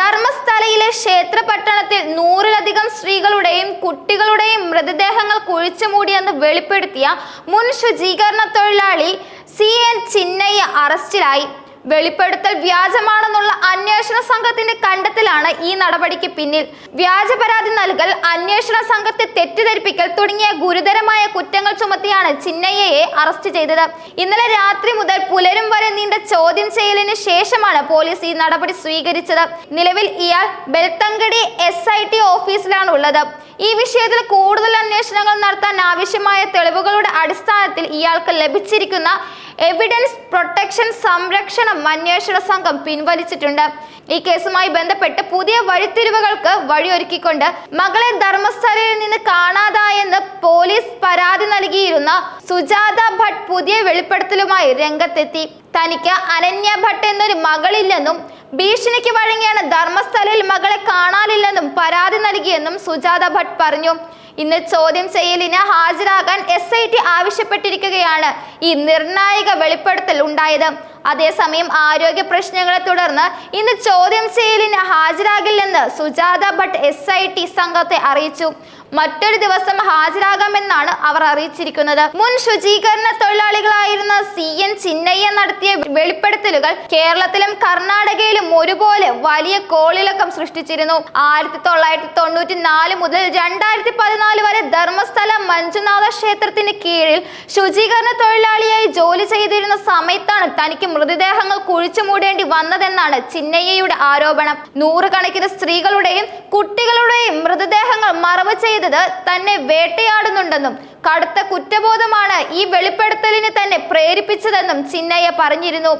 ധർമ്മസ്ഥലയിലെ ക്ഷേത്ര പട്ടണത്തിൽ നൂറിലധികം സ്ത്രീകളുടെയും കുട്ടികളുടെയും മൃതദേഹങ്ങൾ കുഴിച്ചു മൂടിയെന്ന് വെളിപ്പെടുത്തിയ മുൻ ശുചീകരണ തൊഴിലാളി സി എൻ ചിന്നയ്യ അറസ്റ്റിലായി. വെളിപ്പെടുത്തൽ വ്യാജമാണെന്നുള്ള അന്വേഷണ സംഘത്തിന്റെ കണ്ടെത്തലാണ് ഈ നടപടിക്ക് പിന്നിൽ. വ്യാജ പരാതി നൽകൽ അന്വേഷണ സംഘത്തെ തെറ്റിദ്ധരിപ്പിക്കൽ തുടങ്ങിയ ഗുരുതരമായ കുറ്റങ്ങൾ ചുമത്തിയാണ് ചിന്നയ്യയെ അറസ്റ്റ് ചെയ്തത്. ഇന്നലെ രാത്രി മുതൽ പുലരും വരെ നീണ്ട ചോദ്യം ചെയ്യലിന് ശേഷമാണ് പോലീസ് ഈ നടപടി സ്വീകരിച്ചത്. നിലവിൽ ഇയാൾ ബെൽത്തങ്കടി എസ് ഐ ടി ഓഫീസിലാണ് ഉള്ളത് ഈ വിഷയത്തിൽ കൂടുതൽ അന്വേഷണങ്ങൾ നടത്താൻ ആവശ്യമായ തെളിവുകളുടെ അടിസ്ഥാനത്തിൽ ഇയാൾക്ക് ലഭിച്ചിരിക്കുന്ന എവിഡൻസ് പ്രൊട്ടക്ഷൻ സംരക്ഷണം അന്വേഷണ സംഘം പിൻവലിച്ചിട്ടുണ്ട്. ഈ കേസുമായി ബന്ധപ്പെട്ട് പുതിയ വഴിത്തിരിവുകൾക്ക് വഴിയൊരുക്കിക്കൊണ്ട് മകളെ ധർമ്മസ്ഥലയിൽ നിന്ന് കാണാതായെന്ന് പോലീസ് പരാതി നൽകിയിരുന്ന സുജാത ഭട്ട് പുതിയ വെളിപ്പെടുത്തലുമായി രംഗത്തെത്തി. തനിക്ക് അനന്യ ഭട്ട് എന്നൊരു മകളില്ലെന്നും ഭീഷണിക്ക് വഴങ്ങിയാണ് ധർമ്മസ്ഥലയിൽ മകളെ കാണാനില്ലെന്നും പരാതി നൽകിയെന്നും സുജാത ഭട്ട് പറഞ്ഞു. ഇന്ന് ചോദ്യം ചെയ്യലിന് ഹാജരാകാൻ എസ് ഐ ടി ആവശ്യപ്പെട്ടിരിക്കുകയാണ് ഈ നിർണായക വെളിപ്പെടുത്തൽ ഉണ്ടായത്. അതേസമയം ആരോഗ്യ പ്രശ്നങ്ങളെ തുടർന്ന് ഇന്ന് ചോദ്യം ചെയ്യലിന് ഹാജരാകില്ലെന്ന് Sujatha Bhat S I T സംഘത്തെ അറിയിച്ചു. മറ്റൊരു ദിവസം ഹാജരാകാമെന്നാണ് അവർ അറിയിച്ചിരിക്കുന്നത്. മുൻ ശുചീകരണ തൊഴിലാളികളായിരുന്ന സി എൻ ചിന്നയ്യ നടത്തിയ വെളിപ്പെടുത്തലുകൾ കേരളത്തിലും കർണാടകയിലും ഒരുപോലെ വലിയ കോളിളക്കം സൃഷ്ടിച്ചിരുന്നു. ആയിരത്തി തൊള്ളായിരത്തി തൊണ്ണൂറ്റി നാല് മുതൽ രണ്ടായിരത്തി പതിനാല് വരെ ധർമ്മസ്ഥല മഞ്ജുനാഥ ക്ഷേത്രത്തിന് കീഴിൽ ശുചീകരണ തൊഴിലാളിയായി ജോലി ചെയ്തിരുന്ന സമയത്താണ് തനിക്ക് മൃതദേഹങ്ങൾ കുഴിച്ചു മൂടേണ്ടി വന്നതെന്നാണ് ചിന്നയ്യയുടെ ആരോപണം. നൂറുകണക്കിന് സ്ത്രീകളുടെയും കുട്ടികളുടെയും മൃതദേഹങ്ങൾ മറവ് ചെയ്തത് തന്നെ വേട്ടയാടുന്നുണ്ടെന്നും കടുത്ത കുറ്റബോധമാണ് ഈ വെളിപ്പെടുത്തലിന് തന്നെ പ്രേരിപ്പിച്ചതെന്നും ചിന്നയ്യ പറഞ്ഞിരുന്നു.